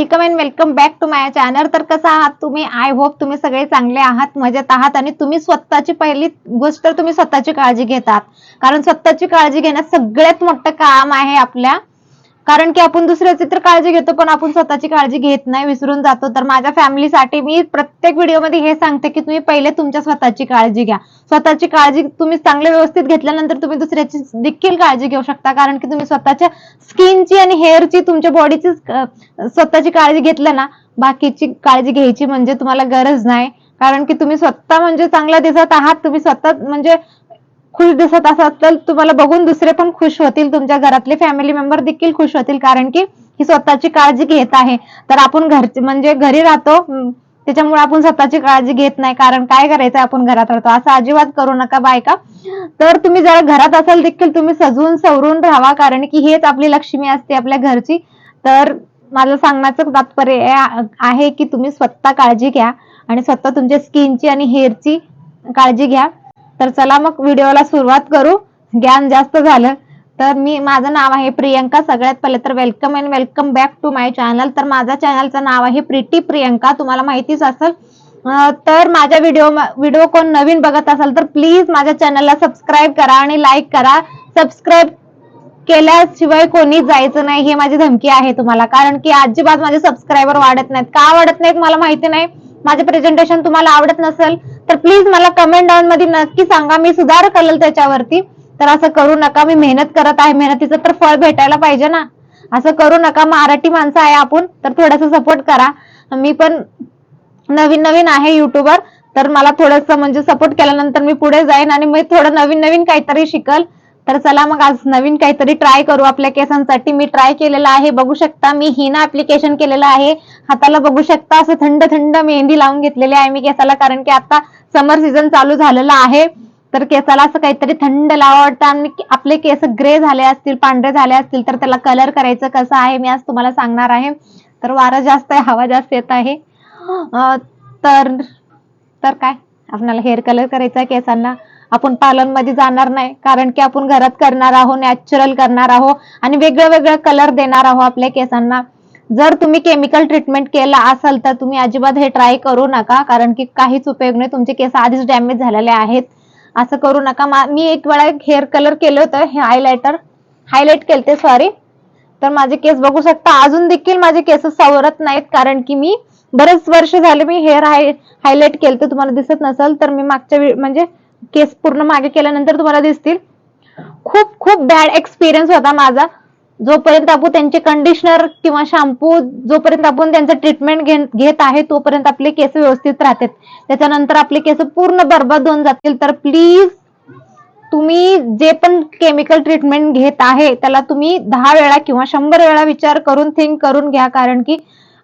Welcome and welcome back to my channel तर कसं आहात तुम्ही? आय होप तुम्ही सगळे चांगले आहात मजेत आहात आणि तुम्ही स्वतःची पहिली गोष्ट तुम्ही स्वतःची काळजी घेतात. कारण स्वतःची काळजी घेणं सगळ्यात मोठं काम आहे आपल्या कारण की आपण दुसऱ्याची तर काळजी घेतो पण आपण स्वतःची काळजी घेत नाही विसरून जातो. तर माझ्या फॅमिलीसाठी मी प्रत्येक व्हिडिओमध्ये हे सांगते की तुम्ही पहिले तुमच्या स्वतःची काळजी घ्या. स्वतःची काळजी तुम्ही चांगले व्यवस्थित घेतल्यानंतर तुम्ही दुसऱ्याची देखील काळजी घेऊ शकता. कारण की तुम्ही स्वतःच्या स्किनची आणि हेअरची तुमच्या बॉडीची स्वतःची काळजी घेतल्या ना बाकीची काळजी घ्यायची म्हणजे तुम्हाला गरज नाही. कारण की तुम्ही स्वतः म्हणजे चांगला दिसत आहात. तुम्ही स्वतः म्हणजे खुश दिसत असाल तर तुम्हाला बघून दुसरे पण खुश होतील. तुमच्या घरातले फॅमिली मेंबर देखील खुश होतील. कारण की ही स्वतःची काळजी घेत आहे. तर आपण घरचे म्हणजे घरी राहतो त्याच्यामुळे आपण स्वतःची काळजी घेत नाही. कारण काय करायचं आपण घरात राहतो? असं अजिबात करू नका बायका. तर तुम्ही जरा घरात असाल देखील तुम्ही सजवून सवरून राहा कारण की हेच आपली लक्ष्मी असते आपल्या घरची. तर माझं सांगण्याचं तात्पर्य आहे की तुम्ही स्वतः काळजी घ्या. आणि स्वतः तुमच्या स्किनची आणि हेअरची काळजी घ्या. तर चला मग व्हिडिओला सुरुवात करू. ज्ञान जास्त झालं तर मी माझं नाव आहे प्रियंका. सगळ्यात पहिले तर welcome and welcome back to my channel तर माझ्या चॅनलचं नाव आहे प्रिटी प्रियंका. तुम्हाला माहितीच असेल. तर माझ्या व्हिडिओ व्हिडिओ कोण नवीन बघत असाल तर प्लीज माझ्या चॅनलला सबस्क्राईब करा आणि लाईक करा. सबस्क्राईब केल्याशिवाय कोणी जायचं नाही हे माझी धमकी आहे तुम्हाला. कारण की अजिबात माझे सबस्क्रायबर वाढत नाहीत. का वाढत नाहीत मला माहिती नाही. माझे प्रेझेंटेशन तुम्हाला आवडत नसेल तर प्लीज मला कमेंट डाऊन मध्ये नक्की सांगा. मी सुधार करेल त्याच्यावरती. तर असं करू नका. मी मेहनत करत आहे. मेहनतीचं तर फळ भेटायला पाहिजे ना. असं करू नका. मराठी माणसं आहे आपण. तर थोडस सपोर्ट करा. मी पण नवीन नवीन आहे युट्यूबर तर मला थोडस म्हणजे सपोर्ट केल्यानंतर मी पुढे जाईन आणि मी थोडं नवीन नवीन काहीतरी शिकल. तर चला मग आज नवीन काहीतरी ट्राय करू आपल्या केसांसाठी. मी ट्राय केलेलं आहे. बघू शकता. मी हिना ऍप्लिकेशन केलेलं आहे. हाताला बघू शकता. असं थंड थंड मेहंदी लावून घेतलेली आहे मी केसाला. कारण की आता समर सीझन चालू झालेला आहे. तर केसाला असं काहीतरी थंड लावा वाटतं. आणि आपले केस ग्रे झाले असतील पांढरे झाले असतील तर त्याला कलर करायचं कसं आहे मी आज तुम्हाला सांगणार आहे. तर वारा जास्त आहे हवा जास्त येत आहे. तर तर काय? आपल्याला हेअर कलर करायचा आहे केसांना. आपण पार्लरमध्ये जाणार नाही कारण की आपण घरात करणार आहोत नॅचरल करणार आहोत. आणि वेगळं वेगळं कलर देणार आहोत आपल्या केसांना. जर तुम्ही केमिकल ट्रीटमेंट केला असाल तर तुम्ही अजिबात हे ट्राय करू नका कारण की काहीच उपयोग नाही. तुमचे केस आधीच डॅमेज झालेले आहेत. असं करू नका. मी एक वेळा हेअर कलर केलं होतं हे हायलायटर हायलाईट केलते सॉरी तर माझे केस बघू शकता. अजून देखील माझे केस सवरत नाहीत कारण की मी बरेच वर्ष झाले मी हेअर हाय हायलाईट केलं तुम्हाला दिसत नसेल तर मी मागच्या म्हणजे केस पूर्ण मागे केल्यानंतर तुम्हाला दिसतील. खूप खूप बॅड एक्सपिरियन्स होता माझा. जोपर्यंत आपण त्यांचे कंडिशनर किंवा शॅम्पू जोपर्यंत आपण त्यांचं ट्रीटमेंट घेत आहे तोपर्यंत आपले केस व्यवस्थित राहतात. त्याच्यानंतर आपले केस पूर्ण बर्बाद होऊन जातील. तर प्लीज तुम्ही जे पण केमिकल ट्रीटमेंट घेत आहे त्याला तुम्ही दहा वेळा किंवा शंभर वेळा विचार करून थिंक करून घ्या. कारण की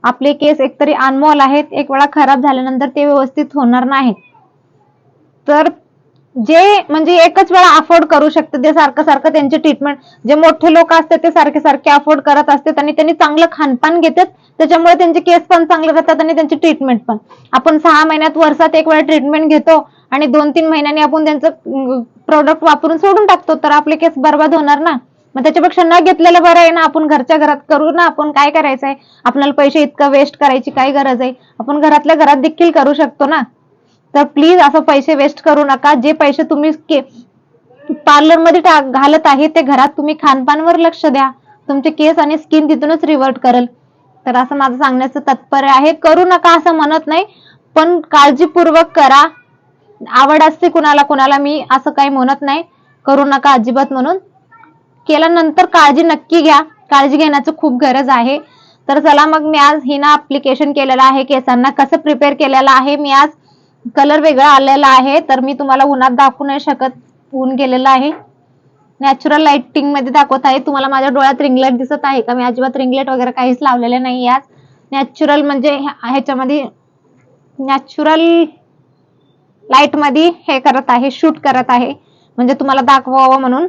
आपले केस एकतरी अनमोल आहेत. एक वेळा खराब झाल्यानंतर ते व्यवस्थित होणार नाहीत तर जे म्हणजे एकच वेळा अफोर्ड करू शकतात ते सारखं सारखं त्यांचे ट्रीटमेंट जे मोठे लोक असतात ते सारखे सारखे अफोर्ड करत असतात आणि त्यांनी चांगलं खानपान घेतात त्याच्यामुळे त्यांचे केस पण चांगले राहतात आणि त्यांची ट्रीटमेंट पण. आपण सहा महिन्यात वर्षात एक वेळा ट्रीटमेंट घेतो आणि दोन तीन महिन्यांनी आपण त्यांचं प्रोडक्ट वापरून सोडून टाकतो तर आपले केस बर्बाद होणार ना? मग त्याच्यापेक्षा न घेतलेलं बरं आहे ना आपण घरच्या घरात करू ना आपण काय करायचंय? आपल्याला पैसे इतकं वेस्ट करायची काय गरज आहे? आपण घरातल्या घरात देखील करू शकतो ना? तर प्लीज असं पैसे वेस्ट करू नका. जे पैसे तुम्ही पार्लरमध्ये घालत आहे ते घरात तुम्ही खानपानवर लक्ष द्या. तुमचे केस आणि स्किन तिथूनच रिवर्ट करेल. तर असं माझं सांगण्याचं तात्पर्य आहे. करू नका असं म्हणत नाही पण काळजीपूर्वक करा. आवड असते कुणाला कुणाला मी असं काही म्हणत नाही. करू नका अजिबात म्हणून. केल्यानंतर काळजी नक्की घ्या. काळजी घेण्याचं खूप गरज आहे. तर चला मग मी आज हिना अप्लिकेशन केलेलं आहे केसांना कसं प्रिपेअर केलेलं आहे मी आज कलर वेगळा आलेला आहे तर मी तुम्हाला उन्हात दाखवू नाही शकत. ऊन गेलेलं आहे. नॅचरल लाइटिंगमध्ये दाखवत आहे. तुम्हाला माझ्या डोळ्यात रिंगलेट दिसत आहे का? मी अजिबात रिंगलेट वगैरे काहीच लावलेले नाही आज नॅचरल म्हणजे ह्याच्यामध्ये नॅचरल लाइटमध्ये हे करत आहे शूट करत आहे. म्हणजे तुम्हाला दाखवावं म्हणून.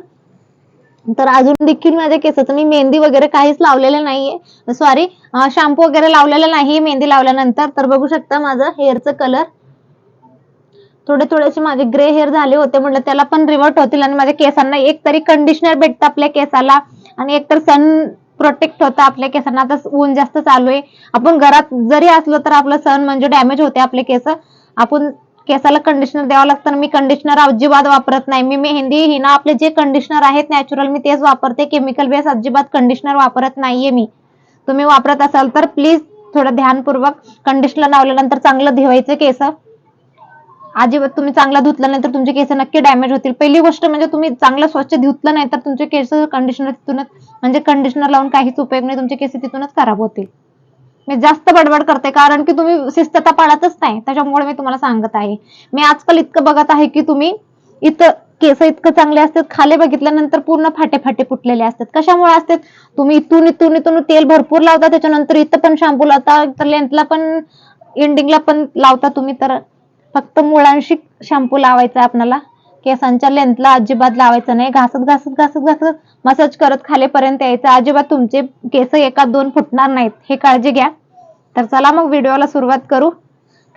तर अजून देखील माझ्या केसाचं मी मेहंदी वगैरे काहीच लावलेलं नाहीये. सॉरी शॅम्पू वगैरे लावलेलं नाही मेहंदी लावल्यानंतर. तर बघू शकता माझं हेअरचं कलर थोडे थोडेसे माझे ग्रे हेअर झाले होते. म्हटलं त्याला पण रिवर्ट होतील आणि माझ्या केसांना एक तरी कंडिशनर भेटतं आपल्या केसाला. आणि एक तर सन प्रोटेक्ट होतं आपल्या केसांना. आता ऊन जास्त चालू आहे. आपण घरात जरी असलो तर आपलं सण म्हणजे डॅमेज होते आपले केस. आपण केसाला कंडिशनर द्यावं लागतं आणि मी कंडिशनर अजिबात वापरत नाही. मी मेहंदी हिना आपले जे कंडिशनर आहेत नॅचरल मी तेच वापरते. केमिकल बेस अजिबात कंडिशनर वापरत नाहीये मी. तुम्ही वापरत असाल तर प्लीज थोडं ध्यानपूर्वक कंडिशनर लावल्यानंतर चांगलं धुवायचं केस. अजिबात तुम्ही चांगला धुतला नाही तर तुमचे केस नक्की डॅमेज होतील. पहिली गोष्ट म्हणजे तुम्ही चांगलं स्वच्छ धुतलं नाही तर तुमचे केस कंडिशनर तिथूनच म्हणजे कंडिशनर लावून काहीच उपयोग नाही तुमचे केस तिथूनच खराब होतील. मी जास्त बडबड करते कारण की तुम्ही शिस्तता पाळतच नाही त्याच्यामुळे मी तुम्हाला सांगत आहे. मी आजकाल इतकं बघत आहे की तुम्ही इथं केस इतकं चांगले असतात खाली बघितल्यानंतर पूर्ण फाटे फाटे फुटलेले असतात. कशामुळे असतात? तुम्ही इथून इथून इथून तेल भरपूर लावता त्याच्यानंतर इथं पण शॅम्पू लावता तर लेंथला पण एंडिंगला पण लावता तुम्ही तर फक्त मुळांशी शॅम्पू लावायचा आपल्याला केसांच्या लेंथला अजिबात लावायचं नाही. घासत घासत घासत घासत मसाज करत खालीपर्यंत यायचं. अजिबात तुमचे केस एका दोन फुटणार नाहीत. हे काळजी घ्या. तर चला मग व्हिडिओला सुरुवात करू.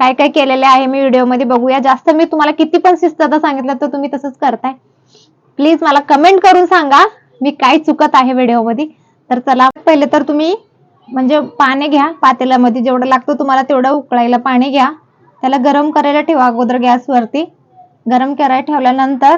काय काय केलेले आहे मी व्हिडिओमध्ये बघूया. जास्त मी तुम्हाला किती पण शिस्तता सांगितलं तर तुम्ही तसंच करताय. प्लीज मला कमेंट करून सांगा मी काय चुकत आहे व्हिडिओमध्ये तर चला पहिले तर तुम्ही म्हणजे पाणी घ्या. पातेल्यामध्ये जेवढं लागतं तुम्हाला तेवढं उकळायला पाणी घ्या. त्याला गरम करायला ठेवा अगोदर गॅसवरती गरम करायला ठेवल्यानंतर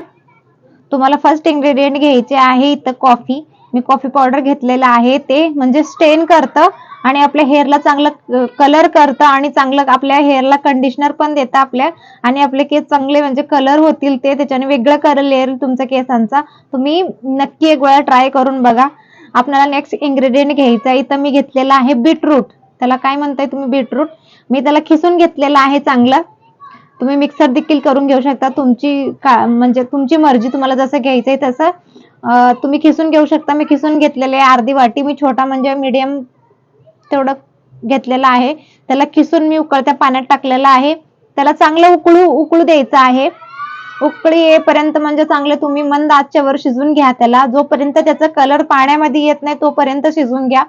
तुम्हाला फर्स्ट इंग्रेडियंट घ्यायचे आहे इथं कॉफी मी कॉफी पावडर घेतलेलं आहे ते म्हणजे स्टेन करतं आणि आपल्या हेअरला चांगलं कलर करतं आणि चांगलं आपल्या हेअरला कंडिशनर पण देतं आपल्या. आणि आपले केस चांगले म्हणजे कलर होतील ते त्याच्याने वेगळं कलर येईल तुमच्या केसांचा. तुम्ही नक्की एक वेळा ट्राय करून बघा. आपल्याला नेक्स्ट इन्ग्रेडियंट घ्यायचा आहे. इथं मी घेतलेला आहे बीटरूट त्याला काय म्हणताय तुम्ही बीटरूट मी त्याला खिसून घेतलेलं आहे चांगलं. तुम्ही मिक्सर देखील करून घेऊ शकता. तुमची का म्हणजे तुमची मर्जी तुम्हाला जसं घ्यायचंय तसं. तुम्ही खिसून घेऊ शकता. मी खिसून घेतलेले आहे अर्धी वाटी. मी छोटा म्हणजे मीडियम तेवढं घेतलेलं आहे. त्याला खिसून मी उकळत्या पाण्यात टाकलेलं आहे. त्याला चांगलं उकळू उकळू द्यायचं आहे. उकळी येईपर्यंत म्हणजे चांगले तुम्ही मंद आजच्या वर शिजून घ्या त्याला. जोपर्यंत त्याचा कलर पाण्यामध्ये येत नाही तोपर्यंत शिजून घ्या.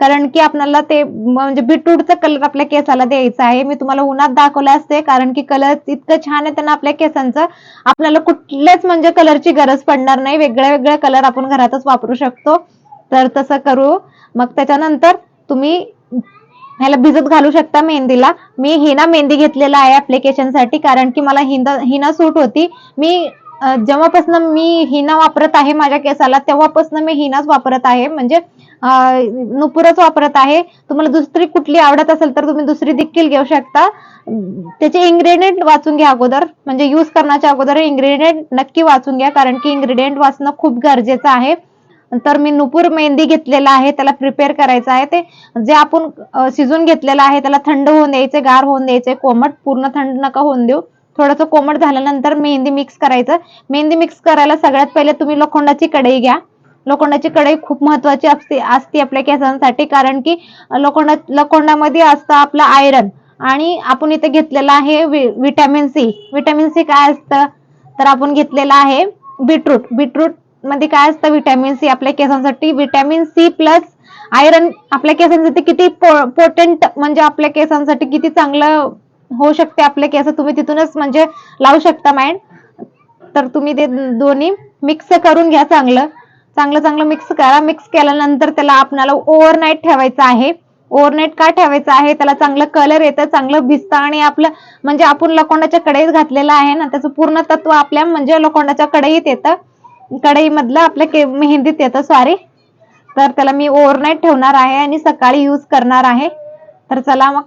कारण की आपल्याला ते म्हणजे बीटरूटचा कलर आपल्या केसाला द्यायचा आहे. मी तुम्हाला उन्हात दाखवलं असते कारण की कलर इतकं छान आहे त्यांना आपल्या केसांचं. आपल्याला कुठल्याच म्हणजे कलरची गरज पडणार नाही. वेगळ्या वेगळ्या कलर आपण घरातच वापरू शकतो. तर तसं करू. मग त्याच्यानंतर तुम्ही ह्याला भिजत घालू शकता मेहंदीला. मी हिना मेहंदी घेतलेला आहे अप्लिकेशनसाठी कारण की मला हिना हिना सूट होती. मी जेव्हापासून मी हिना वापरत आहे माझ्या केसाला तेव्हापासून मी हिनाच वापरत आहे. म्हणजे नुपुरच वापरत आहे. तुम्हाला दुसरी कुठली आवडत असेल तर तुम्ही दुसरी देखील घेऊ शकता. त्याचे इंग्रेडियंट वाचून घ्या अगोदर. म्हणजे युज करण्याच्या अगोदर इंग्रेडियंट नक्की वाचून घ्या. कारण की इंग्रेडियंट वाचणं खूप गरजेचं आहे. तर मी नुपूर मेहंदी घेतलेला आहे. त्याला प्रिपेअर करायचं आहे. ते जे आपण शिजून घेतलेलं आहे त्याला थंड होऊन द्यायचे गार होऊन द्यायचे कोमट पूर्ण थंड नका होऊन देऊ. थोडंसं कोमट झाल्यानंतर मेहंदी मिक्स करायचं. मेहंदी मिक्स करायला सगळ्यात पहिले तुम्ही लोखंडाची कढई घ्या. लोखंडाची कढई खूप महत्वाची असते असते आपल्या केसांसाठी कारण की लोखंडा लोखंडामध्ये असतं आपलं आयरन आणि आपण इथे घेतलेलं आहे विटॅमिन सी विटॅमिन सी काय असतं? तर आपण घेतलेलं आहे बीटरूट बीटरूटमध्ये काय असतं? विटॅमिन सी आपल्या केसांसाठी. विटॅमिन सी प्लस आयरन आपल्या केसांसाठी किती पोटेंट म्हणजे आपल्या केसांसाठी किती चांगलं होऊ शकते आपले केस तुम्ही तिथूनच म्हणजे लावू शकता माइंड तर तुम्ही ते दोन्ही मिक्स करून घ्या चांगलं. चांगलं चांगलं मिक्स करा. मिक्स केल्यानंतर त्याला आपणाला ओव्हरनाईट ठेवायचं आहे. ओव्हरनाईट का ठेवायचं आहे? त्याला चांगलं कलर येतं चांगलं भिजतं आणि आपलं म्हणजे आपण लोखंडाच्या कढईत घातलेलं आहे ना त्याचं पूर्ण तत्व आपल्या म्हणजे लोखंडाच्या कढईत येतं. कढईमधलं आपल्या के मेहंदीत येतं सॉरी तर त्याला मी ओव्हरनाईट ठेवणार आहे आणि सकाळी यूज करणार आहे. तर चला मग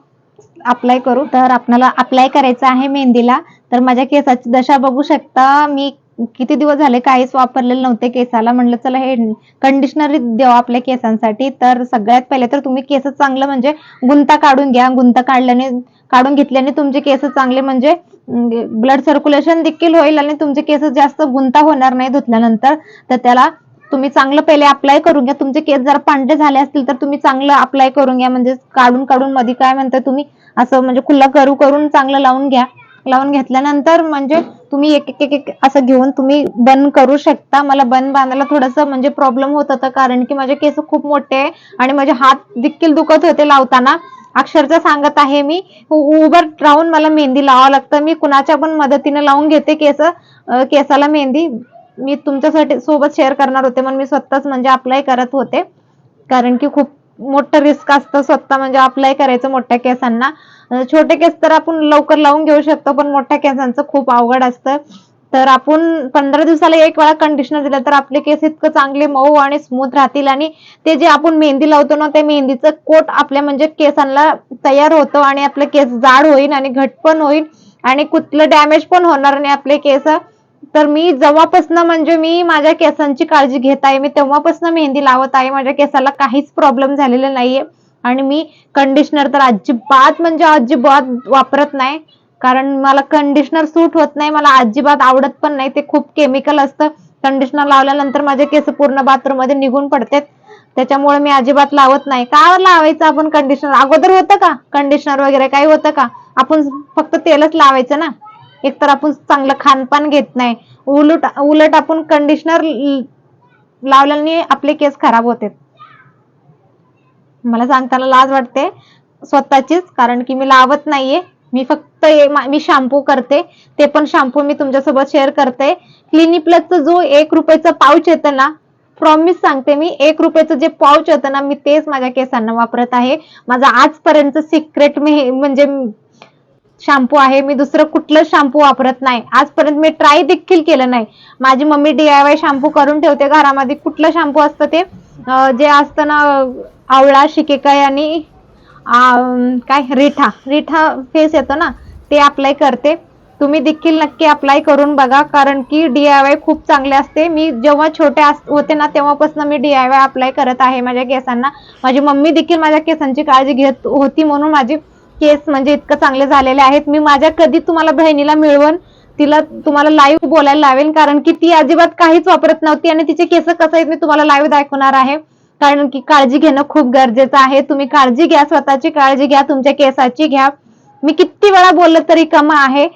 अप्लाय करू. तर आपल्याला अप्लाय करायचं आहे मेहंदीला. तर माझ्या केसाची दशा बघू शकता. मी किती दिवस झाले काहीच वापरलेलं नव्हते केसाला. म्हणलं चला हे कंडिशनर द्यावं आपल्या केसांसाठी. तर सगळ्यात पहिले तर तुम्ही केस चांगलं म्हणजे गुंता काढून घ्या. गुंता काढल्याने काढून घेतल्याने तुमचे केस चांगले म्हणजे ब्लड सर्क्युलेशन देखील होईल आणि तुमचे केस जास्त गुंता होणार नाही धुतल्यानंतर. तर त्याला तुम्ही चांगलं पहिले अप्लाय करून घ्या. तुमचे केस जर पांढरे झाले असतील तर तुम्ही चांगलं अप्लाय करून घ्या. म्हणजे काढून काढून मध्ये काय म्हणता तुम्ही? असं म्हणजे खुल्ला करू करून चांगलं लावून घ्या. लावून घेतल्यानंतर म्हणजे तुम्ही एक एक एक एक असं घेऊन तुम्ही बंद करू शकता. मला बंद बांधायला थोडंसं म्हणजे प्रॉब्लेम होत होता. कारण की माझे केस खूप मोठे आहे आणि माझे हात देखील दुखत होते लावताना. अक्षरशः सांगत आहे मी उभं राहून मला मेहंदी लावावं लागतं. मी कुणाच्या पण मदतीने लावून घेते केस. केसाला मेहंदी. मी तुमच्यासाठी सोबत शेअर करणार होते म्हणून मी स्वतःच म्हणजे अप्लाय करत होते. कारण की खूप मोठं रिस्क असतं स्वतः म्हणजे अप्लाय करायचं मोठ्या केसांना. छोटे केस तर आपण लवकर लावून घेऊ शकतो पण मोठ्या केसांचं खूप अवघड असतं. तर आपण पंधरा दिवसाला एक वेळा कंडिशनर दिलं तर आपले केस इतकं चांगले मऊ आणि स्मूथ राहतील आणि ते जे आपण मेहंदी लावतो ना त्या मेहंदीचं कोट आपल्या म्हणजे केसांना तयार होतं आणि आपले केस जाड होईल आणि घट पण होईल आणि कुठलं डॅमेज पण होणार नाही आपले केस तर मी जेव्हापासनं म्हणजे मी माझ्या केसांची काळजी घेत आहे. मी तेव्हापासून मेहंदी लावत आहे. माझ्या केसाला काहीच प्रॉब्लेम झालेला नाहीये. आणि मी कंडिशनर तर अजिबात म्हणजे अजिबात वापरत नाही. कारण मला कंडिशनर सूट होत नाही. मला अजिबात आवडत पण नाही. ते खूप केमिकल असतं. कंडिशनर लावल्यानंतर माझे केस पूर्ण बाथरूममध्ये निघून पडतात. त्याच्यामुळे मी अजिबात लावत नाही. का लावायचं आपण कंडिशनर अगोदर होतं का? कंडिशनर वगैरे काही होतं का? आपण फक्त तेलच लावायचं ना? एकतर आपण चांगलं खानपान घेत नाही. उलट उलट आपण कंडिशनर लावल्याने आपले केस खराब होते. मला सांगताना लाज वाटते स्वतःचीच कारण की मी लावत नाहीये. मी फक्त मी शॅम्पू करते. ते पण शॅम्पू मी तुमच्यासोबत शेअर करते. क्लिनिक प्लसचं जो एक रुपयाचा पाऊच येतं ना प्रॉमिस सांगते मी एक रुपयाचं जे पाऊच येतं ना मी तेच माझ्या केसांना वापरत आहे. माझा आजपर्यंत सिक्रेट म्हणजे शॅम्पू आहे मी दुसरं कुठलं शॅम्पू वापरत नाही. आजपर्यंत मी ट्राय देखील केलं नाही. माझी मम्मी डीआयवाय शॅम्पू करून ठेवते घरामध्ये. कुठलं शॅम्पू असतं ते? जे असतं ना आवळा शिकेकाय आणि काय? रिठा. रिठा फेस येतो ना ते अप्लाय करते. तुम्ही देखील नक्की अप्लाय करून बघा कारण की डीआयवाय खूप चांगले असते. मी जेव्हा छोटे अस- होते ना तेव्हापासून मी डीआयवाय अप्लाय करत आहे माझ्या केसांना. माझी मम्मी देखील माझ्या केसांची काळजी घेत होती म्हणून माझी केस म्हणजे इतकं चांगले झालेले आहेत. मी माझ्या कधी तुम्हाला बहिणीला मिळवून तिला तुम्हाला लाईव्ह बोलायला लावेल कारण की ती अजिबात काहीच वापरत नव्हती आणि तिचे केस कसं आहेत मी तुम्हाला लाईव्ह दाखवणार आहे. कारण की काळजी घेणं खूप गरजेचं आहे. तुम्ही काळजी घ्या स्वतःची काळजी घ्या तुमच्या केसाची घ्या. मी किती वेळा बोललं तरी कम आहे.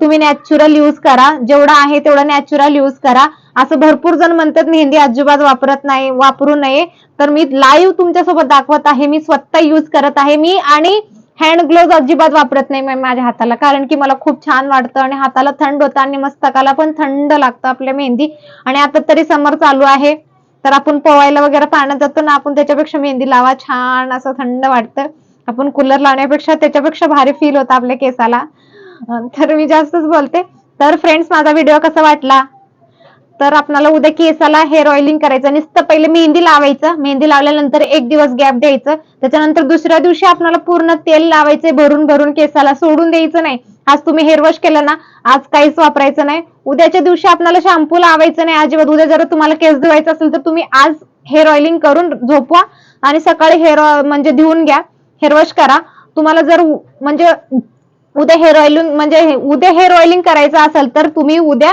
तुम्ही नॅचरल यूज करा. जेवढा आहे तेवढं नॅचरल यूज करा. असं भरपूर जण म्हणतात मेहंदी अजिबात वापरत नाही वापरू नये. तर मी लाईव्ह तुमच्यासोबत दाखवत आहे. मी स्वतः यूज करत आहे. मी आणि हँड ग्लोव्ह अजिबात वापरत नाही माझ्या हाताला. कारण की मला खूप छान वाटतं आणि हाताला थंड होतं आणि मस्तकाला पण थंड लागतं आपल्या मेहंदी. आणि आता तरी समर चालू आहे. तर आपण पोवायला वगैरे पाण्यात जातो ना आपण त्याच्यापेक्षा मेहंदी लावा छान असं थंड वाटतं. आपण कूलर लावण्यापेक्षा त्याच्यापेक्षा भारी फील होतं आपल्या केसाला. तर मी जास्तच बोलते. तर फ्रेंड्स माझा व्हिडिओ कसा वाटला? तर आपल्याला उद्या केसाला हेअर ऑइलिंग करायचं. नुसतं पहिले मेहंदी लावायचं. मेहंदी लावल्यानंतर एक दिवस गॅप द्यायचं. त्याच्यानंतर दुसऱ्या दिवशी आपल्याला पूर्ण तेल लावायचे भरून भरून केसाला. सोडून द्यायचं नाही. आज तुम्ही हेअर वॉश केलं ना आज काहीच वापरायचं नाही. उद्याच्या दिवशी आपल्याला शॅम्पू लावायचं नाही अजिबात. उद्या जर तुम्हाला केस धुवायचं असेल तर तुम्ही आज हेअर ऑइलिंग करून झोपवा आणि सकाळी हेअर म्हणजे धुवून घ्या. हेअर वॉश करा. तुम्हाला जर म्हणजे उद्या हेअर ऑइलिंग म्हणजे उद्या हेअर ऑइलिंग करायचं असेल तर तुम्ही उद्या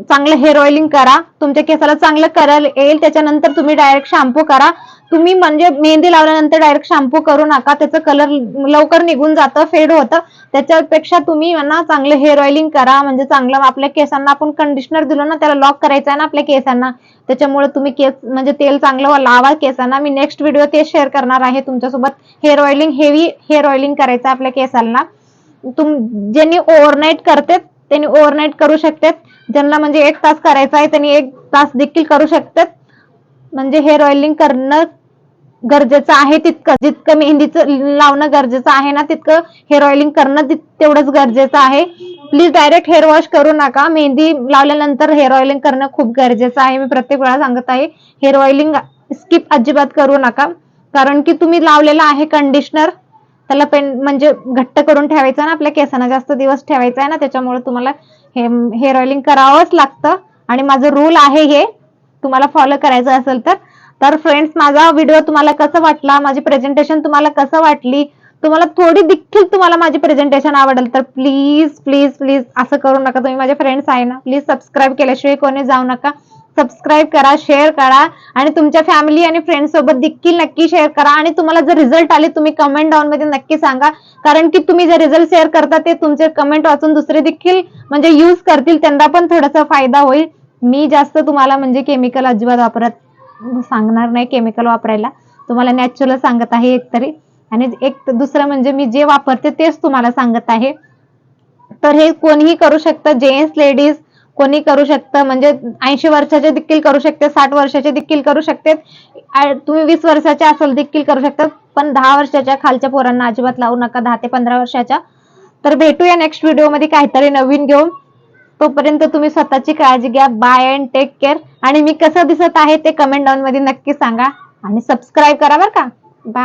चांगलं हेअर ऑइलिंग करा. तुमच्या केसाला चांगलं करायला येईल. त्याच्यानंतर तुम्ही डायरेक्ट शॅम्पू करा. तुम्ही म्हणजे मेहंदी लावल्यानंतर डायरेक्ट शॅम्पू करू नका. त्याचं कलर लवकर निघून जातं फेड होतं. त्याच्यापेक्षा तुम्ही ना चांगलं हेअर ऑइलिंग करा. म्हणजे चांगलं आपल्या केसांना आपण कंडिशनर दिलो ना त्याला लॉक करायचं आहे ना आपल्या केसांना. त्याच्यामुळे तुम्ही केस म्हणजे तेल चांगलं लावा केसांना. मी नेक्स्ट व्हिडिओ ते शेअर करणार आहे तुमच्यासोबत. Hair oiling heavy hair oiling करायचं आपल्या केसांना. तुम ज्यांनी ओव्हरनाईट करते त्यांनी ओव्हरनाईट करू शकतात. ज्यांना म्हणजे एक तास करायचा आहे त्यांनी एक तास देखील करू शकतात. म्हणजे हेअर ऑइलिंग करणं गरजेचं आहे तितकं. जितकं मेहंदीचं लावणं गरजेचं आहे ना तितकं हेअर ऑइलिंग करणं तेवढंच गरजेचं आहे. प्लीज डायरेक्ट हेअर वॉश करू नका. मेहंदी लावल्यानंतर हेअर ऑइलिंग करणं खूप गरजेचं आहे. मी प्रत्येक वेळा सांगत आहे हेअर ऑइलिंग स्किप अजिबात करू नका. कारण की तुम्ही लावलेलं आहे कंडिशनर त्याला पेन म्हणजे घट्ट करून ठेवायचं ना आपल्या केसांना जास्त दिवस ठेवायचा आहे ना त्याच्यामुळे तुम्हाला हे हेअर ऑइलिंग करावंच लागतं. आणि माझं रूल आहे हे तुम्हाला फॉलो करायचं असेल तर. तर फ्रेंड्स माझा व्हिडिओ तुम्हाला कसं वाटला? माझी प्रेझेंटेशन तुम्हाला कसं वाटली? तुम्हाला थोडी देखील तुम्हाला माझी प्रेझेंटेशन आवडेल तर प्लीज प्लीज प्लीज असं करू नका. तुम्ही माझे फ्रेंड्स आहे ना प्लीज सबस्क्राईब केल्याशिवाय कोणी जाऊ नका. सबस्क्राईब करा शेअर करा आणि तुमच्या फॅमिली आणि फ्रेंड सोबत देखील नक्की शेअर करा. आणि तुम्हाला जर रिझल्ट आले तुम्ही कमेंट डाऊन मध्ये नक्की सांगा. कारण की तुम्ही जे रिझल्ट शेअर करता ते तुमचे कमेंट वाचून दुसरे देखील म्हणजे युज करतील त्यांना पण थोडासा फायदा होईल. मी जास्त तुम्हाला म्हणजे केमिकल अजिबात वापरत सांगणार नाही केमिकल वापरायला. तुम्हाला नॅचरल सांगत आहे एक तरी आणि एक दुसरं म्हणजे मी जे वापरते तेच तुम्हाला सांगत आहे. तर हे कोणीही करू शकतं जेंट्स लेडीज कोणी करू शकतं म्हणजे ऐंशी वर्षाचे देखील करू शकते साठ वर्षाचे देखील करू शकते. तुम्ही वीस वर्षाचे असेल देखील करू शकतात पण दहा वर्षाच्या खालच्या पोरांना अजिबात लावू नका दहा ते पंधरा वर्षाच्या. तर भेटूया नेक्स्ट व्हिडिओमध्ये काहीतरी नवीन घेऊन. तोपर्यंत तुम्ही स्वतःची काळजी घ्या बाय अँड टेक केअर आणि मी कसं दिसत आहे ते कमेंट डाऊन मध्ये नक्की सांगा. आणि सबस्क्राईब करा बरं का. बाय